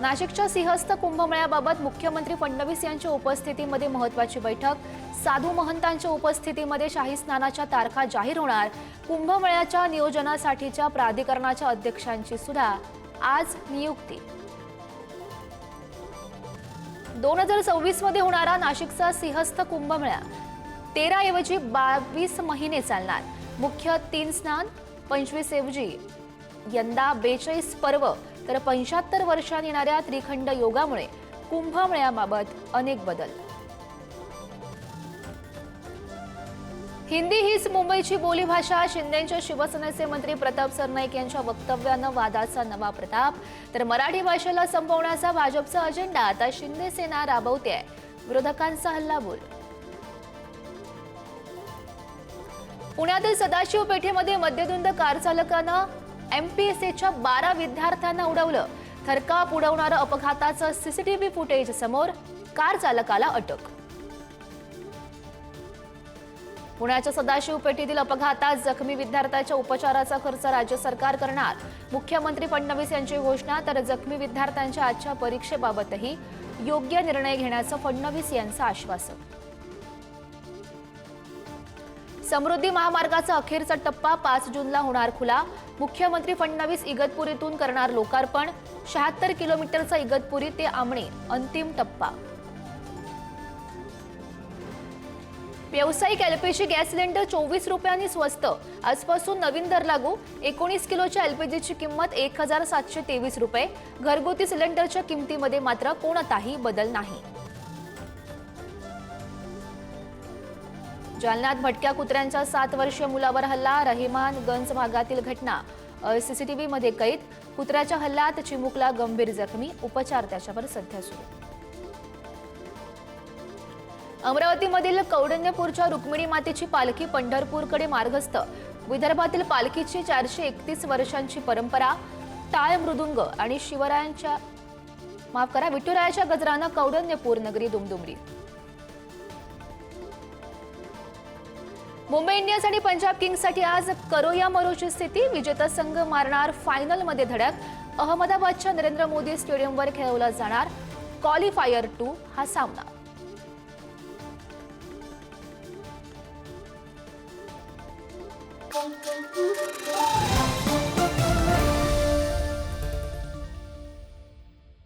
नाशिकच्या सिंहस्थ कुंभमेळ्याबाबत मुख्यमंत्री फडणवीस यांच्या उपस्थितीमध्ये महत्वाची बैठक. साधू महंतांच्या उपस्थितीमध्ये शाही स्नानाच्या तारखा जाहीर होणार. कुंभमेळ्याच्या नियोजनासाठीच्या प्राधिकरणाच्या अध्यक्षांची सुद्धा आज नियुक्ती. दोन हजार सव्वीसमध्ये होणारा नाशिकचा सिंहस्थ कुंभमेळा. तेरा ऐवजी बावीस महिने चालणार. मुख्य तीन स्नान पंचवीस ऐवजी यंदा बेचाळीस पर्व तर पंच्याहत्तर वर्षात येणाऱ्या त्रिखंड योगामुळे कुंभमेळ्याबाबत अनेक बदल. हिंदी हीच मुंबईची बोलीभाषा. शिंदेच्या शिवसेनेचे मंत्री प्रताप सरनाईक यांच्या वक्तव्यानं वादाचा नवा प्रताप. तर मराठी भाषेला संपवण्याचा भाजपचा अजेंडा. आता शिंदे सेना राबवते विरोधकांचा हल्लाबोल. पुण्यातील सदाशिव पेठेमध्ये मद्यधुंद कार चालकानं एमपीएससीच्या बारा विद्यार्थ्यांना उडवलं. थरकाप उडवणारं अपघाताचं सीसीटीव्ही फुटेज समोर कार चालकाला अटक. पुण्याच्या सदाशिव पेठेतील अपघातात जखमी विद्यार्थ्याच्या उपचाराचा खर्च राज्य सरकार करणार. मुख्यमंत्री फडणवीस यांची घोषणा तर जखमी विद्यार्थ्यांच्या आजच्या परीक्षेबाबतही योग्य निर्णय घेण्याचं फडणवीस यांचं आश्वासन. समृद्धी महामार्गाचा अखेरचा टप्पा पाच जूनला होणार खुला. मुख्यमंत्री फडणवीस इगतपुरीतून करणार लोकार्पण. शहात्तर किलोमीटरचा इगतपुरी ते आमणे अंतिम टप्पा. व्यावसायिक एलपीजी गॅस सिलेंडर चोवीस रुपयांनी स्वस्त. आजपासून नवीन दर लागू. एकोणीस किलोच्या एलपीजीची किंमत एक हजार सातशे तेवीस रुपये. घरगुती सिलेंडरच्या किमतीमध्ये मात्र कोणताही बदल नाही. जालन्यात भटक्या कुत्र्यांच्या सात वर्षीय मुलावर हल्ला रहिमानगंज भागातील घटना सीसीटीव्ही मध्ये कैद कुत्र्याच्या हल्ल्यात चिमुकला गंभीर जखमी उपचार त्याच्यावर सध्या सुरू. अमरावतीमधील कौडण्यपूरच्या रुक्मिणी मातेची पालखी पंढरपूरकडे मार्गस्थ. विदर्भातील पालखीची चारशे एकतीस वर्षांची परंपरा टाळ मृदुंग आणि शिवरायांच्या माफ करा विठुरायाच्या गजरानं कौडण्यपूर नगरी दुमदुमरी मुंबई इंडियन्स आणि पंजाब किंग्ससाठी आज करो या मरोची स्थिती विजेता संघ मारणार फायनलमध्ये धडक अहमदाबादच्या नरेंद्र मोदी स्टेडियमवर खेळवला जाणार क्वालिफायर टू हा सामना Thank you.